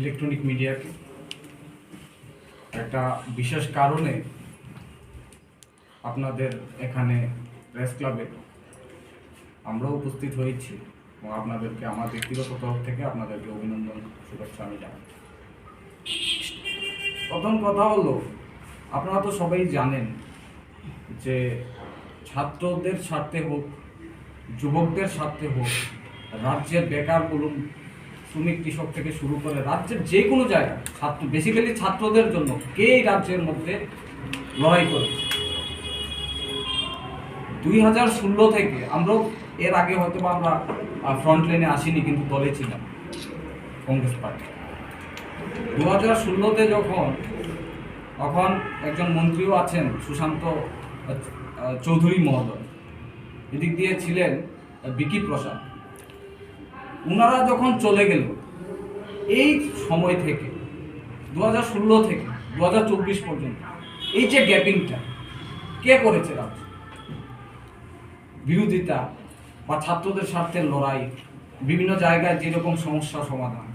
Electronic মিডিয়াকে একটা বিশেষ কারণে আপনাদের এখানে প্রেস ক্লাবে আমরাও উপস্থিত হয়েছি এবং আপনাদেরকে, আমার ব্যক্তিগত তরফ থেকে আপনাদেরকে অভিনন্দন, শুভেচ্ছা আমি জানাই। প্রথম কথা হলো, আপনারা তো সবাই জানেন যে ছাত্রদের স্বার্থে হোক, যুবকদের স্বার্থে হোক, রাজ্যের বেকার বলুন শ্রমিক কৃষক থেকে শুরু করে রাজ্যের যে কোনো জায়গায় ছাত্র বেসিক্যালি ছাত্রদের জন্য কে রাজ্যের মধ্যে লড়াই করে দুই হাজার ষোলো থেকে আমরাও এর আগে হয়তো বা আমরা ফ্রন্ট লাইনে আসিনি, কিন্তু দলে ছিলাম কংগ্রেস পার্টি। দু হাজার ষোলোতে যখন, তখন একজন মন্ত্রীও আছেন, সুশান্ত চৌধুরী মহোদয়। এদিক দিয়ে ছিলেন বিকি প্রসাদ। ওনারা যখন চলে গেল, এই সময় থেকে দু হাজার ষোলো থেকে দু হাজার চব্বিশ পর্যন্ত, এই যে গ্যাপিংটা, কে করেছে রাজ্য বিরোধিতা বা ছাত্রদের স্বার্থের লড়াই, বিভিন্ন জায়গায় যেরকম সমস্যা সমাধান,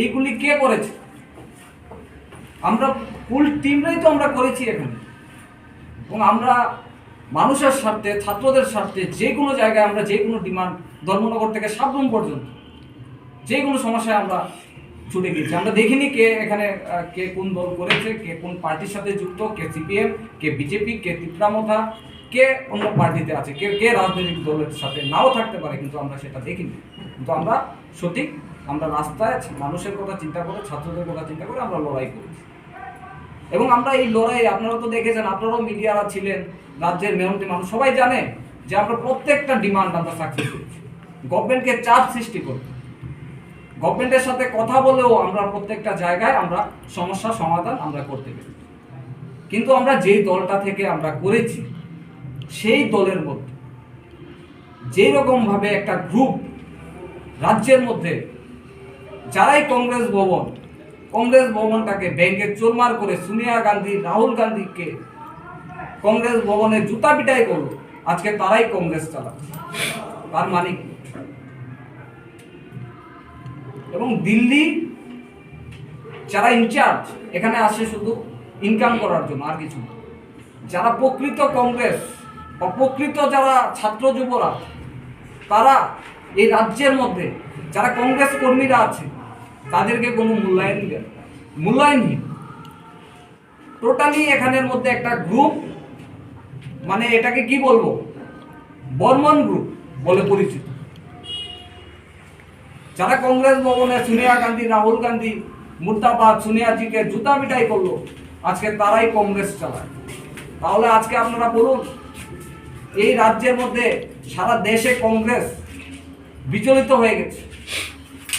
এইগুলি কে করেছে? আমরা ফুল টিমরাই তো আমরা করেছি এখানে। এবং আমরা মানুষের স্বার্থে, ছাত্রদের স্বার্থে, যে কোনো জায়গায় আমরা যে কোনো ডিমান্ড ধর্মনগর থেকে সাবধান পর্যন্ত যে কোনো সমস্যায় আমরা ছুটে গিয়েছি আমরা দেখিনি কে এখানে কে কোন দল করেছে, কে কোন পার্টির সাথে যুক্ত, কে সিপিএম, কে বিজেপি, কে তিপ্রামথা কে অন্য পার্টিতে আছে, কে কে রাজনৈতিক দলের সাথে নাও থাকতে পারে, কিন্তু আমরা সেটা দেখিনি। কিন্তু আমরা সঠিক, আমরা রাস্তায় মানুষের কথা চিন্তা করে, ছাত্রদের কথা চিন্তা করে আমরা লড়াই করেছি। এবং আমরা এই লড়াই, আপনারা তো দেখেছেন, আপনারাও মিডিয়ারা ছিলেন, রাজ্যের মেহনতি মানুষ সবাই জানে যে আমরা প্রত্যেকটা ডিমান্ড আমরা সাকসেস করেছি। গভর্নমেন্টকে চাপ সৃষ্টি করতে। গভর্নমেন্টের সাথে কথা বলেও আমরা প্রত্যেকটা জায়গায় আমরা সমস্যা সমাধান আমরা করতে পেরেছি কিন্তু আমরা যেই দলটা থেকে আমরা করেছি, সেই দলের মধ্যে যেই রকম ভাবে একটা গ্রুপ রাজ্যের মধ্যে, যারাই কংগ্রেস ভবন, কংগ্রেস ভবনটাকে ব্যাংকে চোরমার করে সোনিয়া গান্ধী, রাহুল গান্ধীকে কংগ্রেস ভবনে জুতা পিটাই করল, আজকে তারাই কংগ্রেস চালাচ্ছে। তার মানে এবং দিল্লি যারা ইনচার্জ এখানে আসে শুধু ইনকাম করার জন্য, আর কিছু। যারা প্রকৃত কংগ্রেস বা যারা ছাত্র যুবরা, তারা এই রাজ্যের মধ্যে, যারা কংগ্রেস কর্মীরা আছে, তাদেরকে কোনো মূল্যায়ন। মূল্যায়নহীন টোটালি এখানের মধ্যে একটা গ্রুপ মানে এটাকে কি বলব বর্মন গ্রুপ বলে পরিচিত যারা কংগ্রেস ভবনে সোনিয়া গান্ধী, রাহুল গান্ধী, মুর্দাবাদ সোনিয়াজিকে জুতা পিটাই করল, আজকে তারাই কংগ্রেস চালায়। তাহলে আজকে আপনারা বলুন, এই রাজ্যের মধ্যে সারা দেশে কংগ্রেস বিচলিত হয়ে গেছে।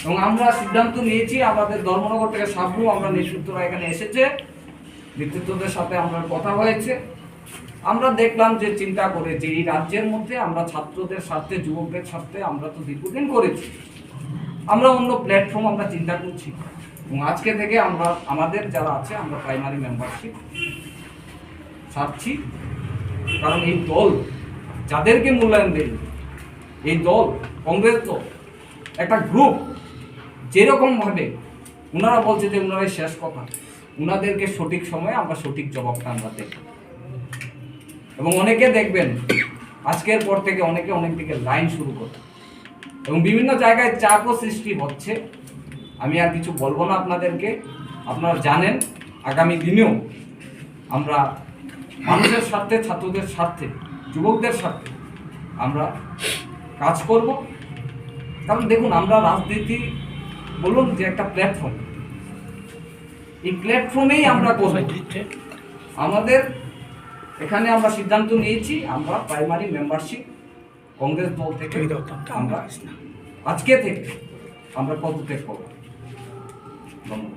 এবং আমরা সিদ্ধান্ত নিয়েছি, আমাদের ধর্মনগর থেকে সাবরু আমরা নেতৃত্বরা এখানে এসেছে। নেতৃত্বদের সাথে আমরা কথা হয়েছে। আমরা দেখলাম যে চিন্তা করে যে এই রাজ্যের মধ্যে আমরা ছাত্রদের স্বার্থে, যুবকদের স্বার্থে আমরা তো দীর্ঘদিন করেছি। আমরা অন্য প্ল্যাটফর্ম আমরা চিন্তা করছি। এবং আজকে থেকে আমরা, আমাদের যারা আছে, আমরা প্রাইমারি মেম্বারশিপ ছাড়ছি। কারণ এই দল, যাদেরকে মূল্যায়ন দেয় এই দল, কংগ্রেস দল, একটা গ্রুপ যেরকম ভাবে ওনারা বলছে যে ওনারাই শেষ কথা ওনাদেরকে সঠিক সময়ে আমরা সঠিক জবাবটা আমরা দেব এবং অনেকে দেখবেন, আজকের পর থেকে অনেকে অনেক দিকে লাইন শুরু করবে এবং বিভিন্ন জায়গায় চাপও সৃষ্টি হচ্ছে। আমি আর কিছু বলব না আপনাদেরকে। আপনারা জানেন, আগামী দিনেও আমরা মানুষের স্বার্থে, ছাত্রদের স্বার্থে, যুবকদের স্বার্থে আমরা কাজ করব। কারণ দেখুন, আমরা রাজনীতি বলুন যে একটা প্ল্যাটফর্ম এই প্ল্যাটফর্মেই আমরা করব। আমাদের এখানে আমরা সিদ্ধান্ত নিয়েছি, আমরা প্রাইমারি মেম্বারশিপ কংগ্রেস দল থেকে আমরা আজকে থেকে আমরা পদত্যাগ করব। ধন্যবাদ।